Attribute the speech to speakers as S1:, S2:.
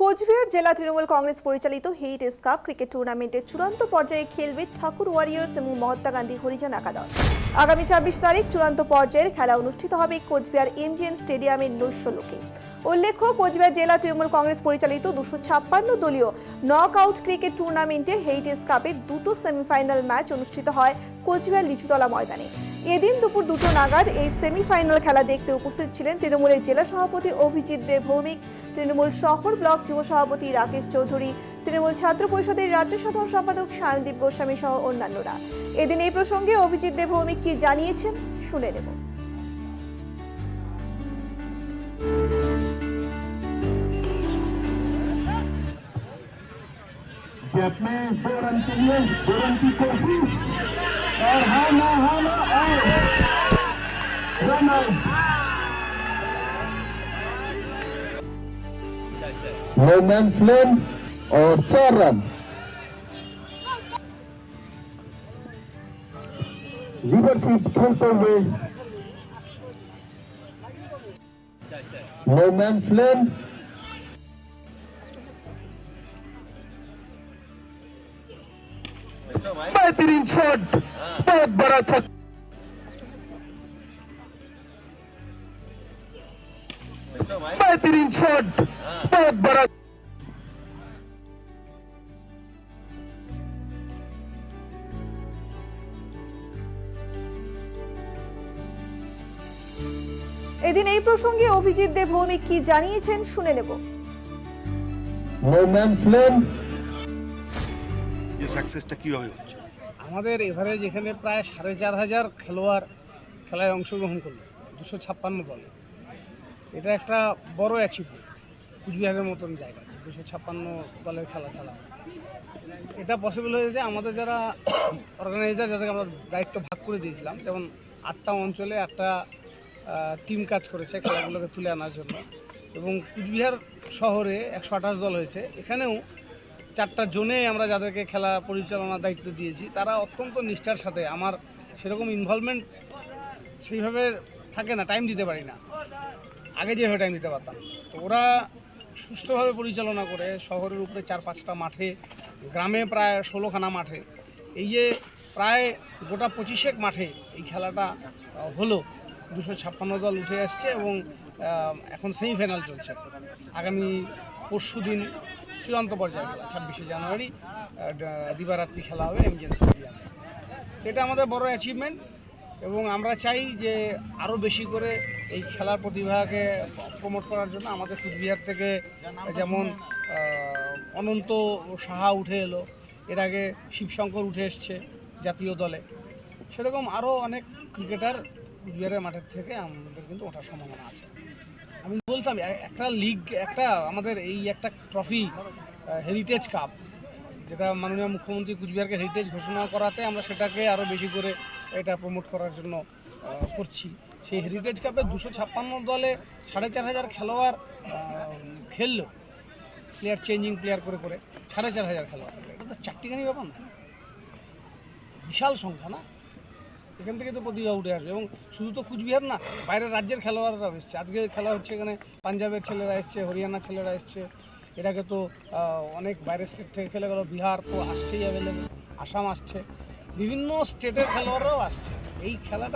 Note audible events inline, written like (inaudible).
S1: কোচবিহার জেলা তৃণমূল কংগ্রেস পরিচালিত hate cup cricket টুর্নামেন্টের চূড়ান্ত পর্যায়ে খেলবে ঠাকুর ওয়ারিয়ার্স এবং মহাত্মা গান্ধী হরিজন একাদশ। আগামী ছাব্বিশ তারিখ চূড়ান্ত পর্যায়ের খেলা অনুষ্ঠিত হবে কোচবিহার এমজিএন স্টেডিয়ামের নৈশ লোকে। উল্লেখ্য, কোচবিহার জেলা তৃণমূল কংগ্রেস পরিচালিত দুশো ছাপ্পান্ন দলীয় নক আউট ক্রিকেট টুর্নামেন্টে হেইটেস কাপের দুটো সেমিফাইনাল ম্যাচ অনুষ্ঠিত হয় কোচবিহার লিচুতলা ময়দানে। এদিন দুপুর দুটো নাগাদ এই সেমিফাইনাল খেলা দেখতে উপস্থিত ছিলেন তৃণমূলের জেলা সভাপতি অভিজিৎ দেব ভৌমিক, তৃণমূল শহর ব্লক যুব সভাপতি রাকেশ চৌধুরী, তৃণমূল ছাত্র পরিষদের রাজ্য সাধারণ সম্পাদক সায়নদীপ গোস্বামী সহ অন্যান্যরা। এদিন এই প্রসঙ্গে অভিজিৎ দেব ভৌমিক কি জানিয়েছেন শুনে নেব।
S2: कि अपने दो रन के लिए दो रन की कोशिश और हारना हारना और run out no man's land और चार रन लीडरशिप खेलते हुए नो मैंस लैंड बेहतरीन शॉट बहुत बड़ा छक्का बेहतरीन शॉट बहुत बड़ा
S1: এদিন এই প্রসঙ্গে অভিজিৎ দেব ভৌমিক কি জানিয়েছেন শুনে নেব
S2: नो मैंस लैंड
S3: যে সাকসেসটা কীভাবে হচ্ছে?
S4: আমাদের এভারেজ এখানে প্রায় সাড়ে চার হাজার খেলোয়াড় খেলায় অংশগ্রহণ করল, দুশো ছাপ্পান্ন দলে এটা একটা বড় অ্যাচিভমেন্ট কুচবিহারের মতন জায়গা দুশো ছাপ্পান্ন দলের খেলা চালানো। এটা পসিবল হয়েছে আমাদের যারা (coughs) অর্গানাইজার যাদেরকে আমরা দায়িত্ব ভাগ করে দিয়েছিলাম, যেমন আটটা অঞ্চলে আটটা টিম কাজ করেছে খেলাগুলোকে তুলে আনার জন্য। এবং কুচবিহার শহরে একশো আঠাশ দল হয়েছে। এখানেও চারটা জোনে আমরা যাদেরকে খেলা পরিচালনার দায়িত্ব দিয়েছি, তারা অত্যন্ত নিষ্ঠার সাথে আমার সেরকম ইনভলভমেন্ট সেইভাবে থাকে না টাইম দিতে পারি না। আগে যেভাবে টাইম দিতে পারতাম। তো ওরা সুষ্ঠুভাবে পরিচালনা করে, শহরের উপরে চার পাঁচটা মাঠে, গ্রামে প্রায় ষোলোখানা মাঠে। এই যে প্রায় গোটা পঁচিশেক মাঠে এই খেলাটা হলো। দুশো ছাপ্পান্ন দল উঠে আসছে এবং এখন সেমিফাইনাল চলছে। আগামী পরশু দিন চূড়ান্ত পর্যায়ে ছাব্বিশে জানুয়ারি দিবারাত্রি খেলা হবে এমজিএন স্টেডিয়ামে। এটা আমাদের বড় অ্যাচিভমেন্ট এবং আমরা চাই যে আরও বেশি করে এই খেলার প্রতিভাকে প্রমোট করার জন্য আমাদের কুচবিহার থেকে যেমন অনন্ত সাহা উঠে এলো, এর আগে শিবশঙ্কর উঠে এসছে জাতীয় দলে। সেরকম আরও অনেক ক্রিকেটার কুচবিহারের মাঠের থেকে আমাদের কিন্তু ওঠার সম্ভাবনা আছে। আমি এ- একটা লিগ একটা আমাদের এই একটা ট্রফি হেরিটেজ কাপ যেটা মাননীয় মুখ্যমন্ত্রী কুচবিহারকে হেরিটেজ ঘোষণা করাতে আমরা সেটাকে আরও বেশি করে এটা প্রমোট করার জন্য করছি। সেই হেরিটেজ কাপে দুশো ছাপ্পান্ন দলে সাড়ে চার হাজার খেলোয়াড় খেললো। প্লেয়ার চেঞ্জিং প্লেয়ার করে করে সাড়ে চার হাজার খেলোয়াড়। এটা তো চারটিখানি ব্যাপার না। বিশাল সংখ্যা না? এখান থেকে তো প্রতিভা উঠে আসবে। এবং শুধু তো কুচবিহার না, বাইরের রাজ্যের খেলোয়াড়রা এসছে। আজকে খেলা হচ্ছে এখানে, পাঞ্জাবের ছেলেরা এসছে হরিয়ানা ছেলেরা এসছে। এটাকে তো অনেক বাইরের স্টেট থেকে খেলে গেলো, বিহার তো আসছেই অ্যাভেলেবেল আসাম আসছে। বিভিন্ন স্টেটের খেলোয়াড়রাও আসছে। এই খেলাটা